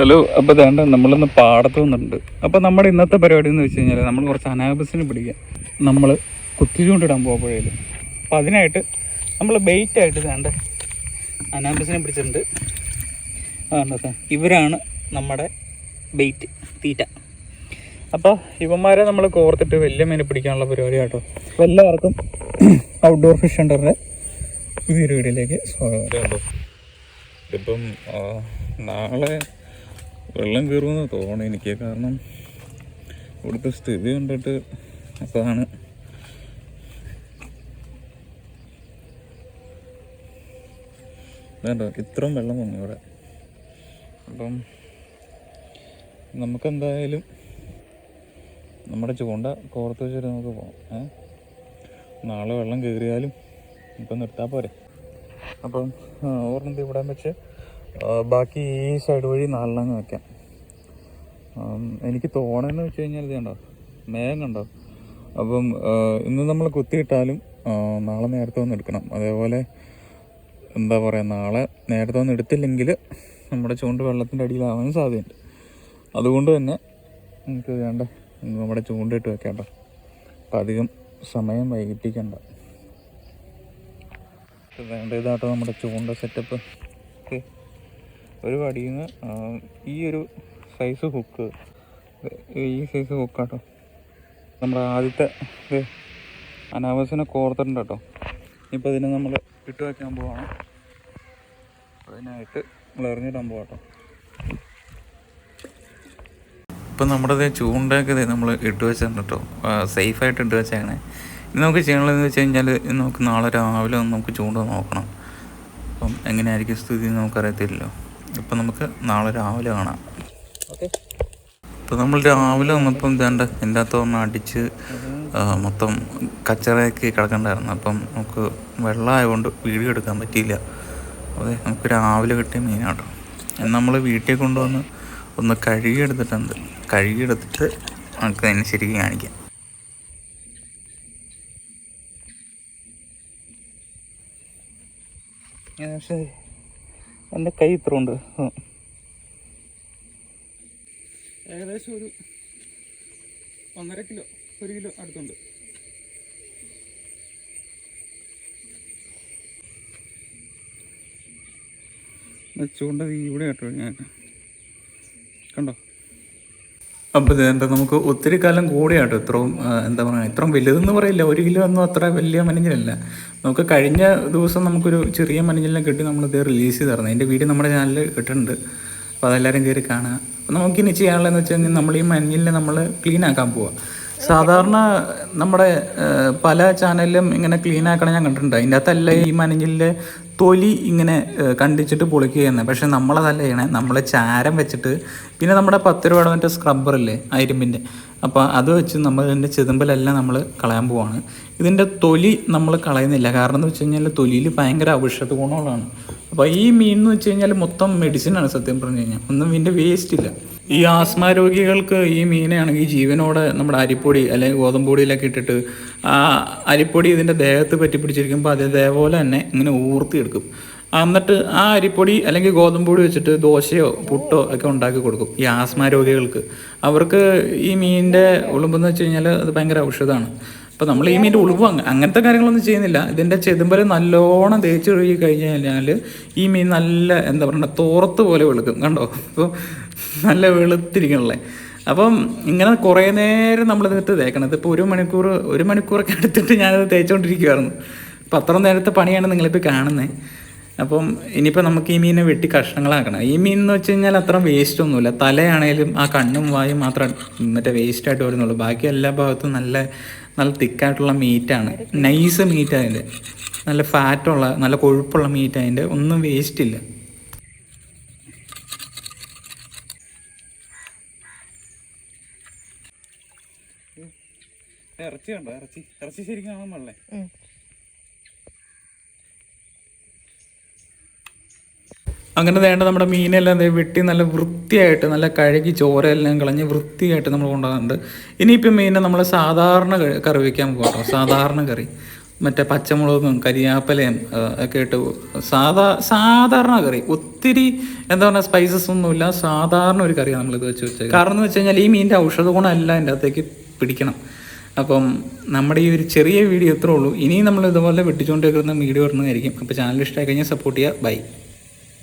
Hello അപ്പോൾ വേണ്ട നമ്മളിന്ന് പാടത്ത് വന്നിട്ടുണ്ട് അപ്പോൾ നമ്മുടെ ഇന്നത്തെ പരിപാടി എന്ന് വെച്ച് കഴിഞ്ഞാൽ നമ്മൾ കുറച്ച് അനാബസിന് പിടിക്കുക. നമ്മൾ കുത്തി ചൂണ്ടിടാൻ പോകുമ്പോഴേലും അപ്പോൾ അതിനായിട്ട് നമ്മൾ ബെയ്റ്റായിട്ട് വേണ്ട അനാബസിനെ പിടിച്ചിട്ടുണ്ട്. അതാണ് സാർ ഇവരാണ് നമ്മുടെ ബെയ്റ്റ് തീറ്റ. അപ്പോൾ ഇവന്മാരെ നമ്മൾ കോർത്തിട്ട് വലിയ മീനെ പിടിക്കാനുള്ള പരിപാടി കേട്ടോ അപ്പോൾ എല്ലാവർക്കും ഔട്ട്ഡോർ ഫിഷ് ഹണ്ടറിന്റെ പുതിയൊരു വീഡിയോയിലേക്ക് സ്വാഗതം. ഇപ്പം നാളെ വെള്ളം കയറുമെന്ന് തോന്നുന്നു എനിക്ക്. കാരണം ഇവിടുത്തെ സ്ഥിതി കണ്ടിട്ട് അതാണ്. വേണ്ട ഇത്രയും വെള്ളം വന്നു ഇവിടെ. അപ്പം നമുക്കെന്തായാലും നമ്മുടെ ചൂണ്ട കോർത്ത് വെച്ചിട്ട് നമുക്ക് പോകാം. ഏ? നാളെ വെള്ളം കയറിയാലും ഇപ്പം നിർത്താൽ പോരെ. അപ്പം ഓർമ്മ ഇവിടെ വെച്ച് ബാക്കി ഈ സൈഡ് വഴി നാലെണ്ണം വെക്കാം. എനിക്ക് തോണെന്ന് വെച്ച് കഴിഞ്ഞാൽ ഇത് കണ്ടോ? മേഘം കണ്ടോ? അപ്പം ഇന്ന് നമ്മൾ കുത്തിയിട്ടാലും നാളെ നേരത്തെ ഒന്ന് എടുക്കണം. അതേപോലെ എന്താ പറയുക നാളെ നേരത്തെ ഒന്ന് എടുത്തില്ലെങ്കിൽ നമ്മുടെ ചൂണ്ട് വെള്ളത്തിന്റെ അടിയിലാവാനും സാധ്യതയുണ്ട്. അതുകൊണ്ട് തന്നെ നമുക്ക് വേണ്ട നമ്മുടെ ചൂണ്ടിട്ട് വെക്കേണ്ട അപ്പം അധികം സമയം വൈകിപ്പിക്കണ്ട. വേണ്ട ഇതാട്ടോ നമ്മുടെ ചൂണ്ട സെറ്റപ്പ് ഓക്കെ ഒരു വടിയിൽ നിന്ന് ഈ ഒരു സൈസ് ഹുക്ക് ഈ സൈസ് ഹുക്കാട്ടോ നമ്മുടെ ആദ്യത്തെ ഇത് അനാവശ്യനെ കോർത്തിട്ടുണ്ട് കേട്ടോ. ഇപ്പോൾ ഇതിനെ നമ്മൾ ഇട്ട് വയ്ക്കാൻ പോവാണ്. അതിനായിട്ട് നമ്മൾ എറിഞ്ഞിടാൻ പോവാട്ടോ ഇപ്പം നമ്മുടെ ചൂണ്ടയൊക്കെ നമ്മൾ ഇട്ട് വെച്ചിട്ടുണ്ട് കേട്ടോ. സേഫായിട്ട് ഇട്ട് വെച്ചാണ് ഇനി നമുക്ക് ചെയ്യണമെന്ന് വെച്ച് കഴിഞ്ഞാൽ നമുക്ക് നാളെ രാവിലെ നമുക്ക് ചൂണ്ട നോക്കണം. അപ്പം എങ്ങനെയായിരിക്കും സ്ഥിതി നമുക്കറിയത്തില്ലല്ലോ. ഇപ്പം നമുക്ക് നാളെ രാവിലെ കാണാം. ഓക്കെ. ഇപ്പം നമ്മൾ രാവിലെ വന്നപ്പം ഇതാണ്ട് എന്റെ അകത്ത് ഒന്ന് അടിച്ച് മൊത്തം കച്ചറയൊക്കെ കിടക്കണ്ടായിരുന്നു. അപ്പം നമുക്ക് വെള്ളമായതുകൊണ്ട് വീഡിയോ എടുക്കാൻ പറ്റിയില്ല. അതെ നമുക്ക് രാവിലെ കിട്ടിയ മീനാട്ടോ. നമ്മൾ വീട്ടിൽ കൊണ്ടുവന്ന് ഒന്ന് കഴുകിയെടുത്തിട്ടുണ്ട്. കഴുകിയെടുത്തിട്ട് നമുക്ക് അതിനെ ശരിക്കും കാണിക്കാം. പക്ഷേ എന്റെ കൈ ഇത്ര ഉണ്ട് ഏകദേശം ഒരു ഒന്നര കിലോ ഒരു കിലോ അടുത്തുണ്ട്. ചൂണ്ട ഇവിടെ കേട്ടോ ഞാൻ. കണ്ടോ? അപ്പോൾ ഇതെന്താ നമുക്ക് ഒത്തിരി കാലം കൂടിയാട്ടോ ഇത്രയും എന്താ പറയുക ഇത്രയും വലുതെന്ന് പറയില്ല. ഒരു കിലോ ഒന്നും അത്ര വലിയ മനിഞ്ഞിലല്ല നമുക്ക് കഴിഞ്ഞ ദിവസം നമുക്കൊരു ചെറിയ മനിഞ്ഞിലിനെ കിട്ടി നമ്മളിത് റിലീസ് ചെയ്തായിരുന്നു. അതിന്റെ വീഡിയോ നമ്മുടെ ചാനലിൽ കിട്ടുന്നുണ്ട് അപ്പോൾ അതെല്ലാവരും കയറി കാണുക. അപ്പോൾ നമുക്കിനി ചെയ്യാനുള്ളതെന്ന് വെച്ച് കഴിഞ്ഞാൽ നമ്മൾ ഈ മഞ്ഞിലിനെ നമ്മൾ ക്ലീൻ ആക്കാൻ പോവാം. സാധാരണ നമ്മുടെ പല ചാനലിലും ഇങ്ങനെ ക്ലീൻ ആക്കണം ഞാൻ കണ്ടിട്ടുണ്ട്. അതിന്റെ അകത്തല്ല ഈ മനഞ്ഞിലെ തൊലി ഇങ്ങനെ കണ്ടിച്ചിട്ട് പൊളിക്കുക ചെയ്യുന്നത് പക്ഷെ നമ്മളതല്ല ചെയ്യണേ. നമ്മൾ ചാരം വെച്ചിട്ട് പിന്നെ നമ്മുടെ പത്ത് രൂപയുടെ മറ്റേ സ്ക്രബ്ബറില്ലേ ഇരുമ്പിന്റെ അപ്പോൾ അത് വെച്ച് നമ്മൾ ഇതിന്റെ ചെതുമ്പലെല്ലാം നമ്മൾ കളയാൻ പോവാണ്. ഇതിന്റെ തൊലി നമ്മൾ കളയുന്നില്ല. കാരണം എന്ന് വെച്ച് കഴിഞ്ഞാൽ തൊലിയിൽ ഭയങ്കര ഔഷധ ഗുണങ്ങളാണ് അപ്പോൾ ഈ മീൻ എന്ന് വെച്ച് കഴിഞ്ഞാൽ മൊത്തം മെഡിസിനാണ് സത്യം പറഞ്ഞു കഴിഞ്ഞാൽ. ഒന്നും ഇതിന്റെ വേസ്റ്റ് ഇല്ല. ഈ ആസ്മ രോഗികൾക്ക് ഈ മീനാണെങ്കിൽ ജീവനോടെ നമ്മുടെ അരിപ്പൊടി അല്ലെങ്കിൽ ഗോതമ്പൊടിയിലൊക്കെ ഇട്ടിട്ട് ആ അരിപ്പൊടി ഇതിന്റെ ദേഹത്ത് പറ്റി പിടിച്ചിരിക്കുമ്പോൾ അത് ഇതേപോലെ തന്നെ ഇങ്ങനെ ഊർത്തിയെടുക്കും. എന്നിട്ട് ആ അരിപ്പൊടി അല്ലെങ്കിൽ ഗോതമ്പൊടി വെച്ചിട്ട് ദോശയോ പുട്ടോ ഒക്കെ ഉണ്ടാക്കി കൊടുക്കും ഈ ആസ്മ രോഗികൾക്ക്. അവർക്ക് ഈ മീനിന്റെ ഉളുമ്പെന്ന് വെച്ച് കഴിഞ്ഞാൽ അത് ഭയങ്കര ഔഷധമാണ്. അപ്പോൾ നമ്മൾ ഈ മീന്റെ ഉളുവ് അങ്ങനത്തെ കാര്യങ്ങളൊന്നും ചെയ്യുന്നില്ല. ഇതിന്റെ ചെതുമ്പൽ നല്ലോണം തേച്ച് കഴുകി കഴിഞ്ഞ് കഴിഞ്ഞാൽ ഈ മീൻ നല്ല എന്താ പറയുക തോർത്ത് പോലെ വെളുക്കും. കണ്ടോ? അപ്പോൾ നല്ല വെളുത്തിരിക്കണല്ലേ? അപ്പം ഇങ്ങനെ കുറേ നേരം നമ്മൾ ഇതിനകത്ത് തേക്കണം ഇതിപ്പോൾ ഒരു മണിക്കൂർ ഒരു മണിക്കൂറൊക്കെ എടുത്തിട്ട് ഞാനത് തേച്ചുകൊണ്ടിരിക്കുവായിരുന്നു അപ്പം അത്ര നേരത്തെ പണിയാണ് നിങ്ങളിപ്പോൾ കാണുന്നത് അപ്പം ഇനിയിപ്പോൾ നമുക്ക് ഈ മീനെ വെട്ടി കഷ്ണങ്ങളാക്കണം. ഈ മീൻ എന്ന് വെച്ച് കഴിഞ്ഞാൽ അത്ര വേസ്റ്റ് ഒന്നുമില്ല. തലയാണേലും ആ കണ്ണും വായും മാത്രം മറ്റേ വേസ്റ്റായിട്ട് വരുന്നുള്ളൂ. ബാക്കി എല്ലാ ഭാഗത്തും നല്ല നല്ല തിക്കായിട്ടുള്ള മീറ്റാണ് നൈസ് മീറ്റ് അതിന്റെ. നല്ല ഫാറ്റുള്ള നല്ല കൊഴുപ്പുള്ള മീറ്റ് അതിന്റെ. ഒന്നും വേസ്റ്റ് ഇല്ല. ഇറച്ചി കണ്ടോ ഇറച്ചി. ഇറച്ചി ശരിക്കും കാണാൻ പാടില്ലേ അങ്ങനെ വേണ്ട നമ്മുടെ മീനെല്ലാം വെട്ടി നല്ല വൃത്തിയായിട്ട് നല്ല കഴുകി ചോരയെല്ലാം കളഞ്ഞ് വൃത്തിയായിട്ട് നമ്മൾ കൊണ്ടുപോകുന്നുണ്ട് ഇനിയിപ്പം മീനെ നമ്മൾ സാധാരണ കറി വയ്ക്കാൻ പോകട്ടോ. സാധാരണ കറി. മറ്റേ പച്ചമുളകും കരിയാപ്പലയും ഒക്കെ ഇട്ട് സാധാ സാധാരണ കറി. ഒത്തിരി എന്താ പറയുക സ്പൈസസ് ഒന്നുമില്ല സാധാരണ ഒരു കറിയാണ് നമ്മളിത് വെച്ച് വെച്ചത് കാരണം എന്ന് വെച്ച് കഴിഞ്ഞാൽ ഈ മീനിന്റെ ഔഷധ ഗുണമല്ല എന്റെ അകത്തേക്ക് പിടിക്കണം. അപ്പം നമ്മുടെ ഈ ഒരു ചെറിയ വീഡിയോ ഇത്രേ ഉള്ളൂ. ഇനിയും നമ്മൾ ഇതുപോലെ വെട്ടിച്ചുകൊണ്ടിരിക്കുന്ന വീഡിയോ വരുന്നതായിരിക്കും അപ്പോൾ ചാനൽ ഇഷ്ടമായി കഴിഞ്ഞാൽ സപ്പോർട്ട് ചെയ്യുക. ബൈ